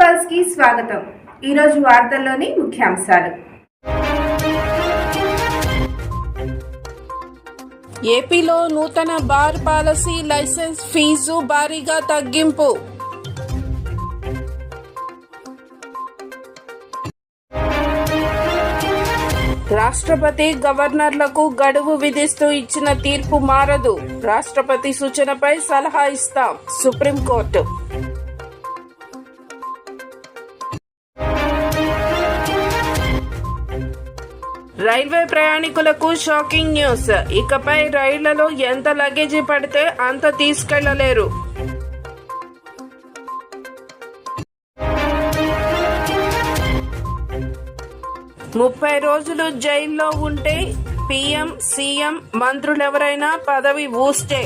పల్స్కి స్వాగతం. ఈరోజు వార్తల్లోని ముఖ్యాంశాలు. ఏపీలో నూతన బార్ పాలసీ లైసెన్స్ ఫీజు భారీగా తగ్గింపు. రాష్ట్రపతి గవర్నర్లకు గడువు విధిస్తూ ఇచ్చిన తీర్పు మారదు. రాష్ట్రపతి సూచనపై సలహా ఇస్తాం. Supreme court. రైల్వే ప్రయాణికులకు షాకింగ్ న్యూస్. ఇకపై రైళ్ళలో ఎంత లగేజీ పడితే అంత తీసుకెళ్ళలేరు. ముప్పై రోజులు జైల్లో ఉంటే పీఎం సీఎం మంత్రులెవరైనా పదవి ఊస్తే.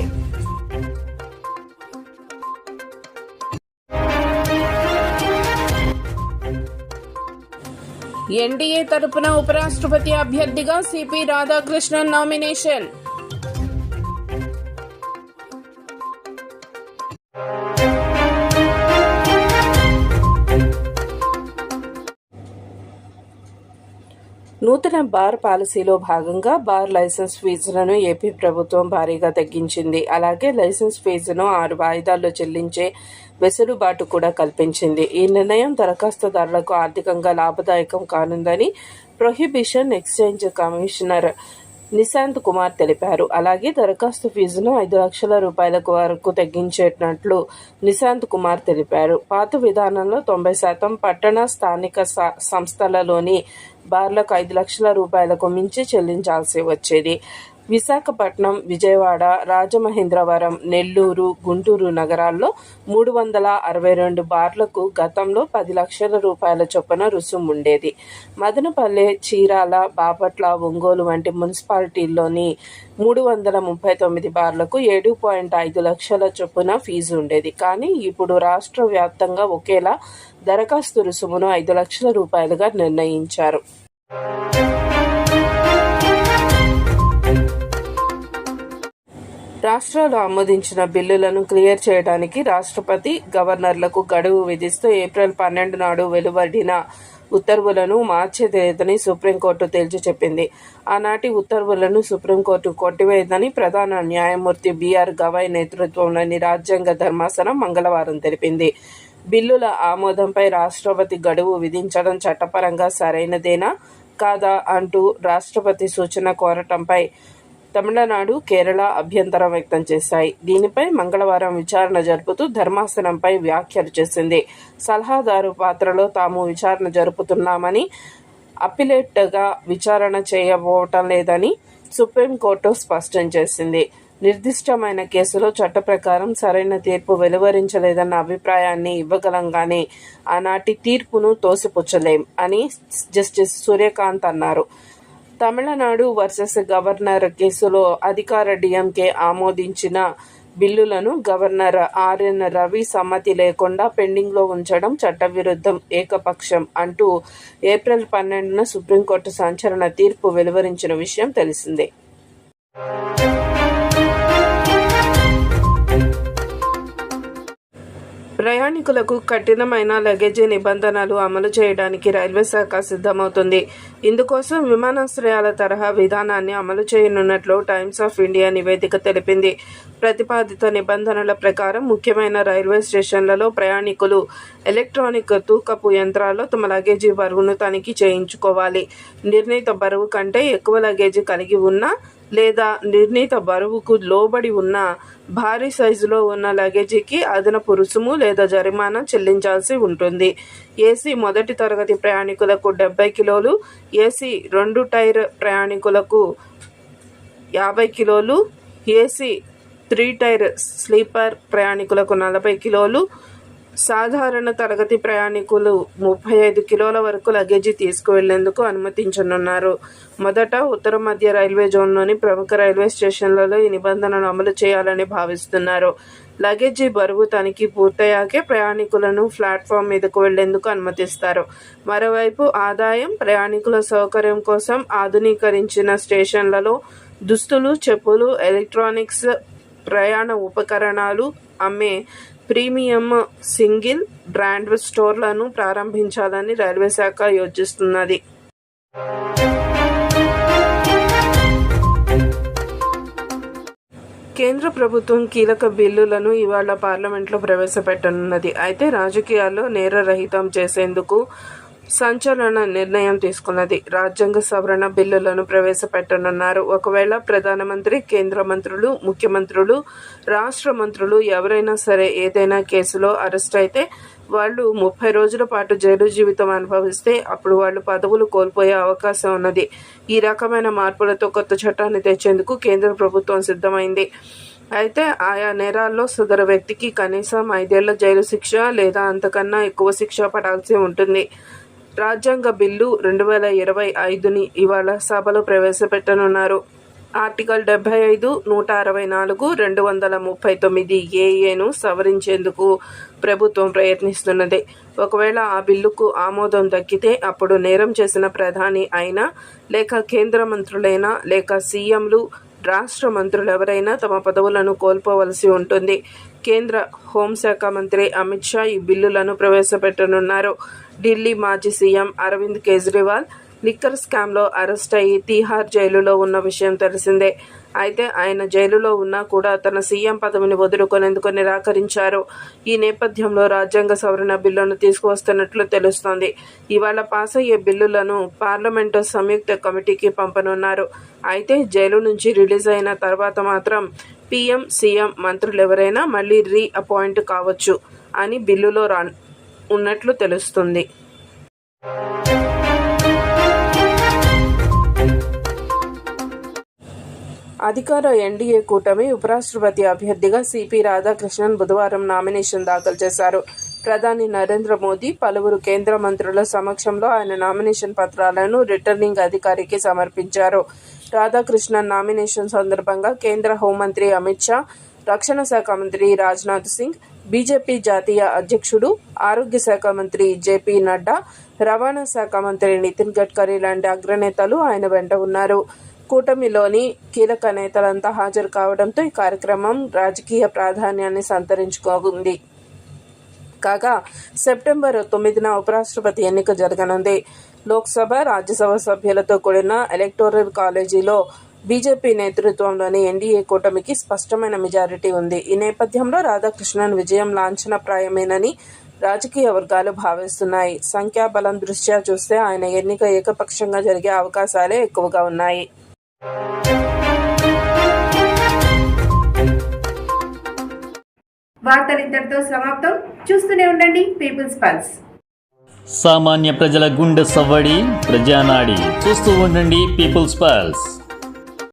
ఎన్డీఏ తరపున ఉపరాష్ట్రపతి అభ్యర్థిగా సిపి రాధాకృష్ణన్ నామినేషన్. నూతన బార్ పాలసీలో భాగంగా బార్ లైసెన్స్ ఫీజులను ఏపీ ప్రభుత్వం భారీగా తగ్గించింది. అలాగే లైసెన్స్ ఫీజును ఆరు వాయిదాల్లో చెల్లించే వెసులుబాటు కూడా కల్పించింది. ఈ నిర్ణయం దరఖాస్తుదారులకు ఆర్థికంగా లాభదాయకం కానుందని prohibition exchange commissioner Nishant Kumar తెలిపారు. అలాగే దరఖాస్తు ఫీజును ఐదు లక్షల రూపాయలకు వరకు తగ్గించేటట్లు నిశాంత్ కుమార్ తెలిపారు. పాత విధానంలో తొంభై శాతం పట్టణ స్థానిక సంస్థలలోని బార్లకు ఐదు లక్షల రూపాయలకు మించి చెల్లించాల్సి వచ్చేది. విశాఖపట్నం విజయవాడ రాజమహేంద్రవరం నెల్లూరు గుంటూరు నగరాల్లో మూడు వందల అరవై రెండు బార్లకు గతంలో పది లక్షల రూపాయల చొప్పున రుసుము ఉండేది. మదనపల్లె చీరాల బాపట్ల ఒంగోలు వంటి మున్సిపాలిటీల్లోని మూడు వందల ముప్పై తొమ్మిది బార్లకు ఏడు పాయింట్ ఐదు లక్షల చొప్పున ఫీజు ఉండేది. కానీ ఇప్పుడు రాష్ట్ర వ్యాప్తంగా ఒకేలా దరఖాస్తు రుసుమును ఐదు లక్షల రూపాయలుగా నిర్ణయించారు. రాష్ట్రాలు ఆమోదించిన బిల్లులను క్లియర్ చేయడానికి రాష్ట్రపతి గవర్నర్లకు గడువు విధిస్తూ ఏప్రిల్ పన్నెండు నాడు వెలువడిన ఉత్తర్వులను మార్చేదేదని సుప్రీంకోర్టు తేల్చి చెప్పింది. ఆనాటి ఉత్తర్వులను సుప్రీంకోర్టు కొట్టివేయదని ప్రధాన న్యాయమూర్తి బీఆర్ గవాయ్ నేతృత్వంలోని రాజ్యాంగ ధర్మాసనం మంగళవారం తెలిపింది. బిల్లుల ఆమోదంపై రాష్ట్రపతి గడువు విధించడం చట్టపరంగా సరైనదేనా? కాదా అంటూ రాష్ట్రపతి సూచన కోరటంపై తమిళనాడు కేరళ అభ్యంతరం వ్యక్తం చేశాయి. దీనిపై మంగళవారం విచారణ జరుపుతూ ధర్మాసనంపై వ్యాఖ్యలు చేసింది. సలహాదారు పాత్రలో తాము విచారణ జరుపుతున్నామని అప్పిలేట్గా విచారణ చేయబోవటం లేదని సుప్రీంకోర్టు స్పష్టం చేసింది. నిర్దిష్టమైన కేసులో చట్ట ప్రకారం సరైన తీర్పు వెలువరించలేదన్న అభిప్రాయాన్ని ఇవ్వగలంగానే ఆనాటి తీర్పును తోసిపుచ్చలేం అని జస్టిస్ సూర్యకాంత్ అన్నారు. తమిళనాడు వర్సెస్ గవర్నర్ కేసులో అధికార డిఎంకే ఆమోదించిన బిల్లులను గవర్నర్ ఆర్ఎన్ రవి సమ్మతి లేకుండా పెండింగ్లో ఉంచడం చట్టవిరుద్ధం ఏకపక్షం అంటూ ఏప్రిల్ పన్నెండున సుప్రీంకోర్టు సంచలన తీర్పు వెలువరించిన విషయం తెలిసిందే. ప్రయాణికులకు కఠినమైన లగేజీ నిబంధనలు అమలు చేయడానికి రైల్వే శాఖ సిద్ధమవుతుంది. ఇందుకోసం విమానాశ్రయాల తరహా విధానాన్ని అమలు చేయనున్నట్లు టైమ్స్ ఆఫ్ ఇండియా నివేదిక తెలిపింది. ప్రతిపాదిత నిబంధనల ప్రకారం ముఖ్యమైన రైల్వే స్టేషన్లలో ప్రయాణికులు ఎలక్ట్రానిక్ తూకపు యంత్రాల్లో తమ లగేజీ బరువును తనిఖీ చేయించుకోవాలి. నిర్ణీత బరువు కంటే ఎక్కువ లగేజీ కలిగి ఉన్న లేదా నిర్ణీత బరువుకు లోబడి ఉన్న భారీ సైజులో ఉన్న లగేజీకి అదనపు రుసుము లేదా జరిమానా చెల్లించాల్సి ఉంటుంది. ఏసీ మొదటి తరగతి ప్రయాణికులకు డెబ్బై కిలోలు ఏసీ రెండు టైర్ ప్రయాణికులకు యాభై కిలోలు ఏసీ త్రీ టైర్ స్లీపర్ ప్రయాణికులకు నలభై కిలోలు సాధారణ తరగతి ప్రయాణికులు ముప్పై ఐదు కిలోల వరకు లగేజీ తీసుకువెళ్ళేందుకు అనుమతించనున్నారు. మొదట ఉత్తర మధ్య రైల్వే జోన్లోని ప్రముఖ రైల్వే స్టేషన్లలో ఈ నిబంధనలు అమలు చేయాలని భావిస్తున్నారు. లగేజీ బరువు తనిఖీ పూర్తయ్యాకే ప్రయాణికులను ప్లాట్ఫామ్ మీదకు వెళ్ళేందుకు అనుమతిస్తారు. మరోవైపు ఆదాయం ప్రయాణికుల సౌకర్యం కోసం ఆధునీకరించిన స్టేషన్లలో దుస్తులు చెప్పులు ఎలక్ట్రానిక్స్ ప్రయాణ ఉపకరణాలు అమ్మే ప్రీమియం సింగిల్ బ్రాండ్ స్టోర్లను ప్రారంభించాలని రైల్వే శాఖ యోచిస్తున్నది. కేంద్ర ప్రభుత్వం కీలక బిల్లులను ఇవాళ పార్లమెంట్లో ప్రవేశపెట్టనున్నది. అయితే రాజకీయాల్లో నేరరహితం చేసేందుకు సంచలన నిర్ణయం తీసుకున్నది. రాజ్యాంగ సవరణ బిల్లులను ప్రవేశపెట్టనున్నారు. ఒకవేళ ప్రధానమంత్రి కేంద్ర మంత్రులు ముఖ్యమంత్రులు రాష్ట్ర మంత్రులు ఎవరైనా సరే ఏదైనా కేసులో అరెస్ట్ అయితే వాళ్ళు ముప్పై రోజుల పాటు జైలు జీవితం అనుభవిస్తే అప్పుడు వాళ్ళు పదవులు కోల్పోయే అవకాశం ఉన్నది. ఈ రకమైన మార్పులతో కొత్త చట్టాన్ని తెచ్చేందుకు కేంద్ర ప్రభుత్వం సిద్ధమైంది. అయితే ఆయా నేరాల్లో సుదర వ్యక్తికి కనీసం ఐదేళ్ళ జైలు శిక్ష లేదా అంతకన్నా ఎక్కువ శిక్ష పడాల్సి ఉంటుంది. రాజ్యాంగ బిల్లు రెండు వేల ఇరవై ఐదుని ఇవాళ సభలో ప్రవేశపెట్టనున్నారు. ఆర్టికల్ డెబ్బై ఐదు నూట అరవై నాలుగు రెండు వందల ముప్పై తొమ్మిది ఏఏను సవరించేందుకు ప్రభుత్వం ప్రయత్నిస్తున్నది. ఒకవేళ ఆ బిల్లుకు ఆమోదం దక్కితే అప్పుడు నేరం చేసిన ప్రధాని అయినా లేక కేంద్ర మంత్రులైనా లేక సీఎంలు రాష్ట్ర మంత్రులు ఎవరైనా తమ పదవులను కోల్పోవలసి ఉంటుంది. కేంద్ర హోంశాఖ మంత్రి అమిత్ షా ఈ బిల్లులను ప్రవేశపెట్టనున్నారు. ఢిల్లీ మాజీ సీఎం అరవింద్ కేజ్రీవాల్ లిక్కర్ స్కామ్లో అరెస్ట్ అయ్యి తీహార్ జైలులో ఉన్న విషయం తెలిసిందే. అయితే ఆయన జైలులో ఉన్నా కూడా తన సీఎం పదవిని వదులుకునేందుకు నిరాకరించారు. ఈ నేపథ్యంలో రాజ్యాంగ సవరణ బిల్లును తీసుకువస్తున్నట్లు తెలుస్తోంది. ఇవాళ పాస్ అయ్యే బిల్లులను పార్లమెంటు సంయుక్త కమిటీకి పంపనున్నారు. అయితే జైలు నుంచి రిలీజ్ అయిన తర్వాత మాత్రం పీఎం సీఎం మంత్రులు ఎవరైనా మళ్ళీ రీ అపాయింట్ కావచ్చు అని బిల్లులో రా ఉన్నట్లు తెలుస్తుంది. అధికార ఎన్డీఏ కూటమి ఉపరాష్ట్రపతి అభ్యర్థిగా సిపి రాధాకృష్ణన్ బుధవారం నామినేషన్ దాఖలు చేశారు. ప్రధాని నరేంద్ర మోదీ పలువురు కేంద్ర మంత్రుల సమక్షంలో ఆయన నామినేషన్ పత్రాలను రిటర్నింగ్ అధికారికి సమర్పించారు. రాధాకృష్ణన్ నామినేషన్ సందర్భంగా కేంద్ర హోంమంత్రి అమిత్ షా రక్షణ శాఖ మంత్రి రాజ్నాథ్ సింగ్ బీజేపీ జాతీయ అధ్యక్షుడు ఆరోగ్య శాఖ మంత్రి జేపీ నడ్డా రవాణా శాఖ మంత్రి నితిన్ గడ్కరీ లాంటి అగ్రనేతలు ఆయన వెంట ఉన్నారు. కూటమిలోని కీలక నేతలంతా హాజరు కావడంతో ఈ కార్యక్రమం రాజకీయ ప్రాధాన్యాన్ని సంతరించుకోనుంది. కాగా సెప్టెంబర్ తొమ్మిదిన ఉపరాష్ట్రపతి ఎన్నిక జరగనుంది. లోక్సభ రాజ్యసభ సభ్యులతో కూడిన ఎలక్టోరల్ కాలేజీలో బీజేపీ నేతృత్వంలోని ఎన్డీఏ కూటమికి స్పష్టమైన మెజారిటీ ఉంది. ఈ నేపథ్యంలో రాధాకృష్ణన్ విజయం లాంఛనప్రాయమేనని రాజకీయ వర్గాలు భావిస్తున్నాయి. సంఖ్యాబలం దృష్ట్యా చూస్తే ఆయన ఎన్నిక ఏకపక్షంగా జరిగే అవకాశాలే ఎక్కువగా ఉన్నాయి. వార్తలు ఇంతటితో సమాప్తం. చూస్తూనే ఉండండి పీపుల్స్ పల్స్ సామాన్య ప్రజల గుండె సవ్వడి ప్రజానాడి. చూస్తూ ఉండండి పీపుల్స్ పల్స్